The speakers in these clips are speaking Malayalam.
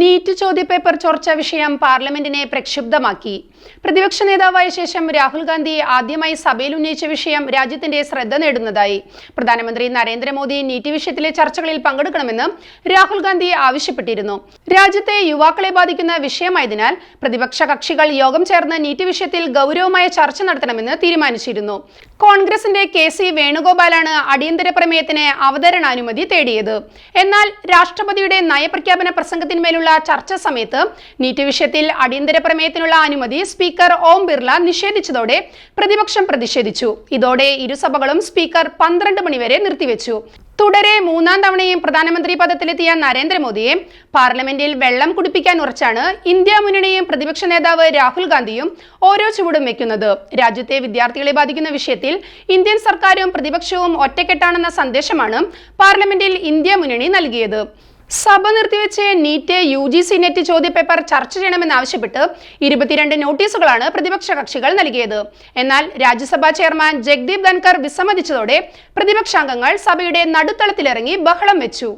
നീറ്റ് ചോദ്യപേപ്പർ ചോർച്ച വിഷയം പാർലമെന്റിനെ പ്രക്ഷുബ്ധമാക്കി. പ്രതിപക്ഷ നേതാവായ ശേഷം രാഹുൽ ഗാന്ധി ആദ്യമായി സഭയിൽ ഉന്നയിച്ച വിഷയം രാജ്യത്തിന്റെ ശ്രദ്ധ നേടുന്നതായി. പ്രധാനമന്ത്രി നരേന്ദ്രമോദി നീറ്റ് വിഷയത്തിലെ ചർച്ചകളിൽ പങ്കെടുക്കണമെന്ന് രാഹുൽ ഗാന്ധി ആവശ്യപ്പെട്ടിരുന്നു. രാജ്യത്തെ യുവാക്കളെ ബാധിക്കുന്ന വിഷയമായതിനാൽ പ്രതിപക്ഷ കക്ഷികൾ യോഗം ചേർന്ന് നീറ്റ് വിഷയത്തിൽ ഗൗരവമായ ചർച്ച നടത്തണമെന്ന് തീരുമാനിച്ചിരുന്നു. കോൺഗ്രസിന്റെ കെ സി വേണുഗോപാലാണ് അടിയന്തര പ്രമേയത്തിന് അവതരണാനുമതി തേടിയത്. എന്നാൽ രാഷ്ട്രപതിയുടെ നയപ്രഖ്യാപന പ്രസംഗത്തിന്മേലുള്ള ചർച്ച സമയത്ത് നീറ്റ് വിഷയത്തിൽ അടിയന്തര പ്രമേയത്തിനുള്ള അനുമതി സ്പീക്കർ ഓം ബിർള നിഷേധിച്ചതോടെ പ്രതിപക്ഷം പ്രതിഷേധിച്ചു. ഇതോടെ ഇരുസഭകളും സ്പീക്കർ പന്ത്രണ്ട് മണിവരെ നിർത്തിവെച്ചു. തുടരെ മൂന്നാം തവണയും പ്രധാനമന്ത്രി പദത്തിലെത്തിയ നരേന്ദ്രമോദിയെ പാർലമെന്റിൽ വെള്ളം കുടിപ്പിക്കാൻ ഉറച്ചാണ് ഇന്ത്യ മുന്നണിയും പ്രതിപക്ഷ നേതാവ് രാഹുൽ ഗാന്ധിയും ഓരോ ചുവടും വെക്കുന്നത്. രാജ്യത്തെ വിദ്യാർത്ഥികളെ ബാധിക്കുന്ന വിഷയത്തിൽ ഇന്ത്യൻ സർക്കാരും പ്രതിപക്ഷവും ഒറ്റക്കെട്ടാണെന്ന സന്ദേശമാണ് പാർലമെന്റിൽ ഇന്ത്യ മുന്നണി നൽകിയത്. സഭ നിർത്തിവെച്ച് NEET U G C NET ചോദ്യപേപ്പർ ചർച്ച ചെയ്യണമെന്നാവശ്യപ്പെട്ട് ഇരുപത്തിരണ്ട് നോട്ടീസുകളാണ് പ്രതിപക്ഷ കക്ഷികൾ നൽകിയത്. എന്നാൽ രാജ്യസഭാ ചെയർമാൻ ജഗ്ദീപ് ധൻകർ വിസമ്മതിച്ചതോടെ പ്രതിപക്ഷാംഗങ്ങൾ സഭയുടെ നടുത്തളത്തിലിറങ്ങി ബഹളം വെച്ചു.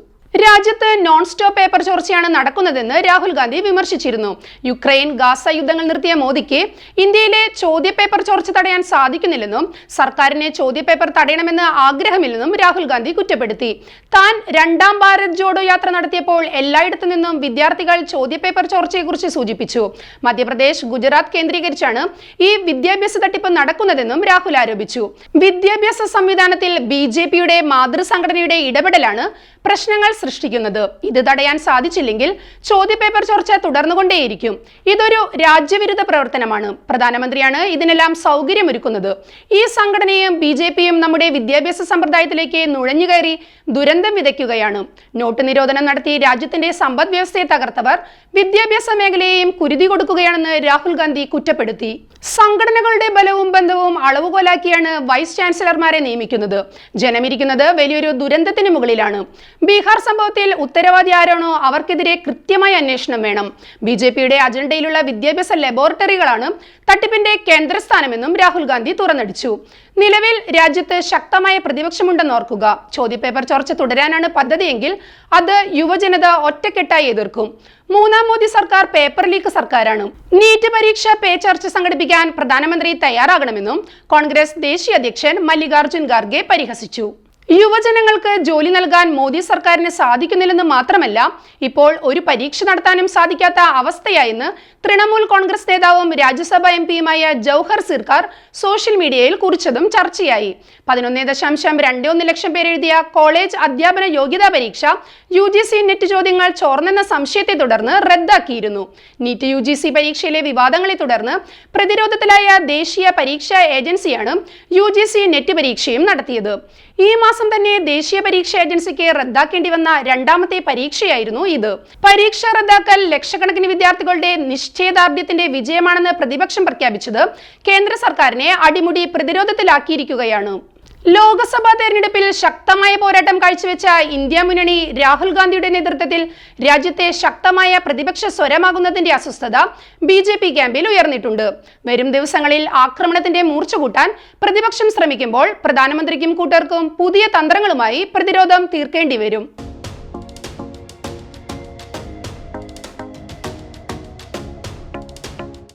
രാജ്യത്ത് നോൺ സ്റ്റോപ്പ് പേപ്പർ ചോർച്ചയാണ് നടക്കുന്നതെന്ന് രാഹുൽ ഗാന്ധി വിമർശിച്ചിരുന്നു. യുക്രൈൻ ഗാസ യുദ്ധങ്ങൾ നിർത്തിയ മോദിക്ക് ഇന്ത്യയിലെ ചോദ്യപേപ്പർ ചോർച്ച തടയാൻ സാധിക്കുന്നില്ലെന്നും സർക്കാരിനെ ചോദ്യപേപ്പർ തടയണമെന്ന് ആഗ്രഹമില്ലെന്നും രാഹുൽ ഗാന്ധി കുറ്റപ്പെടുത്തി. താൻ രണ്ടാം ഭാരത് ജോഡോ യാത്ര നടത്തിയപ്പോൾ എല്ലായിടത്തു നിന്നും വിദ്യാർത്ഥികൾ ചോദ്യപേപ്പർ ചോർച്ചയെക്കുറിച്ച് സൂചിപ്പിച്ചു. മധ്യപ്രദേശ് ഗുജറാത്ത് കേന്ദ്രീകരിച്ചാണ് ഈ വിദ്യാഭ്യാസ തട്ടിപ്പ് നടക്കുന്നതെന്നും രാഹുൽ ആരോപിച്ചു. വിദ്യാഭ്യാസ സംവിധാനത്തിൽ ബി ജെ പിയുടെ മാതൃസംഘടനയുടെ ഇടപെടലാണ് പ്രശ്നങ്ങൾ സൃഷ്ടിക്കുന്നത്. ഇത് തടയാൻ സാധിച്ചില്ലെങ്കിൽ ചോദ്യപേപ്പർ ചോർച്ച തുടർന്നുകൊണ്ടേയിരിക്കും. ഇതൊരു രാജ്യവിരുദ്ധ പ്രവർത്തനമാണ്. പ്രധാനമന്ത്രിയാണ് ഇതിനെല്ലാം സൗകര്യമൊരുക്കുന്നത്. ഈ സംഘടനയും ബി ജെ പിയും നമ്മുടെ വിദ്യാഭ്യാസ സമ്പ്രദായത്തിലേക്ക് നുഴഞ്ഞുകയറി ദുരന്തം വിതയ്ക്കുകയാണ്. നോട്ട് നിരോധനം നടത്തി രാജ്യത്തിന്റെ സമ്പദ് വ്യവസ്ഥയെ തകർത്തവർ വിദ്യാഭ്യാസ മേഖലയെയും കുരുതി കൊടുക്കുകയാണെന്ന് രാഹുൽ ഗാന്ധി കുറ്റപ്പെടുത്തി. സംഘടനകളുടെ ബലവും ബന്ധവും അളവുകോലാക്കിയാണ് വൈസ് ചാൻസലർമാരെ നിയമിക്കുന്നത്. ജനമിരിക്കുന്നത് വലിയൊരു ദുരന്തത്തിന് മുകളിലാണ്. ബീഹാർ സംഭവത്തിൽ ഉത്തരവാദി ആരാണോ അവർക്കെതിരെ കൃത്യമായ അന്വേഷണം വേണം. ബി ജെ പിയുടെ അജണ്ടയിലുള്ള വിദ്യാഭ്യാസ ലബോറട്ടറികളാണ് തട്ടിപ്പിന്റെ കേന്ദ്രസ്ഥാനമെന്നും രാഹുൽ ഗാന്ധി തുറന്നടിച്ചു. നിലവിൽ രാജ്യത്ത് ശക്തമായ പ്രതിപക്ഷമുണ്ടെന്ന് ഓർക്കുക. ചോദ്യപേപ്പർ ചർച്ച തുടരാനാണ് പദ്ധതിയെങ്കിൽ അത് യുവജനത ഒറ്റക്കെട്ടായി എതിർക്കും. മൂന്നാം മോദി സർക്കാർ പേപ്പർ ലീക്ക് സർക്കാരാണ്. നീറ്റ് പരീക്ഷ പേ ചർച്ച സംഘടിപ്പിക്കാൻ പ്രധാനമന്ത്രി തയ്യാറാകണമെന്നും കോൺഗ്രസ് ദേശീയ അധ്യക്ഷൻ മല്ലികാർജുൻ ഖാർഗെ പരിഹസിച്ചു. യുവജനങ്ങൾക്ക് ജോലി നൽകാൻ മോദി സർക്കാരിന് സാധിക്കുന്നില്ലെന്ന് മാത്രമല്ല ഇപ്പോൾ ഒരു പരീക്ഷ നടത്താനും സാധിക്കാത്ത അവസ്ഥയായെന്ന് തൃണമൂൽ കോൺഗ്രസ് നേതാവും രാജ്യസഭാ എം പിയുമായ ജൗഹർ സിർക്കാർ സോഷ്യൽ മീഡിയയിൽ കുറിച്ചതും ചർച്ചയായി. പതിനൊന്ന് ദശാംശം രണ്ട് ഒന്ന് ലക്ഷം പേര് എഴുതിയ കോളേജ് അധ്യാപന യോഗ്യതാ പരീക്ഷ യു ജി സി നെറ്റ് ചോദ്യങ്ങൾ ചോർന്നെന്ന സംശയത്തെ തുടർന്ന് റദ്ദാക്കിയിരുന്നു. നീറ്റ് യു ജി സി പരീക്ഷയിലെ വിവാദങ്ങളെ തുടർന്ന് പ്രതിരോധത്തിലായ ദേശീയ പരീക്ഷാ ഏജൻസിയാണ് യു ജി സി നെറ്റ് പരീക്ഷയും നടത്തിയത്. ഈ മാസം തന്നെ ദേശീയ പരീക്ഷ ഏജൻസിക്ക് റദ്ദാക്കേണ്ടി വന്ന രണ്ടാമത്തെ പരീക്ഷയായിരുന്നു ഇത്. പരീക്ഷ റദ്ദാക്കൽ ലക്ഷക്കണക്കിന് വിദ്യാർത്ഥികളുടെ നിശ്ചയദാർഢ്യത്തിന്റെ വിജയമാണെന്ന് പ്രതിപക്ഷം പ്രഖ്യാപിച്ചത് കേന്ദ്ര സർക്കാരിനെ അടിമുടി പ്രതിരോധത്തിലാക്കിയിരിക്കുകയാണ്. ലോക്സഭാ തെരഞ്ഞെടുപ്പിൽ ശക്തമായ പോരാട്ടം കാഴ്ചവെച്ച ഇന്ത്യ മുന്നണി രാഹുൽ ഗാന്ധിയുടെ നേതൃത്വത്തിൽ രാജ്യത്തെ ശക്തമായ പ്രതിപക്ഷ സ്വരമാകുന്നതിന്റെ അസ്വസ്ഥത ബി ജെ പി ക്യാമ്പിൽ ഉയർന്നിട്ടുണ്ട്. വരും ദിവസങ്ങളിൽ ആക്രമണത്തിന്റെ മൂർച്ച കൂട്ടാൻ പ്രതിപക്ഷം ശ്രമിക്കുമ്പോൾ പ്രധാനമന്ത്രിക്കും കൂട്ടർക്കും പുതിയ തന്ത്രങ്ങളുമായി പ്രതിരോധം തീർക്കേണ്ടി വരും.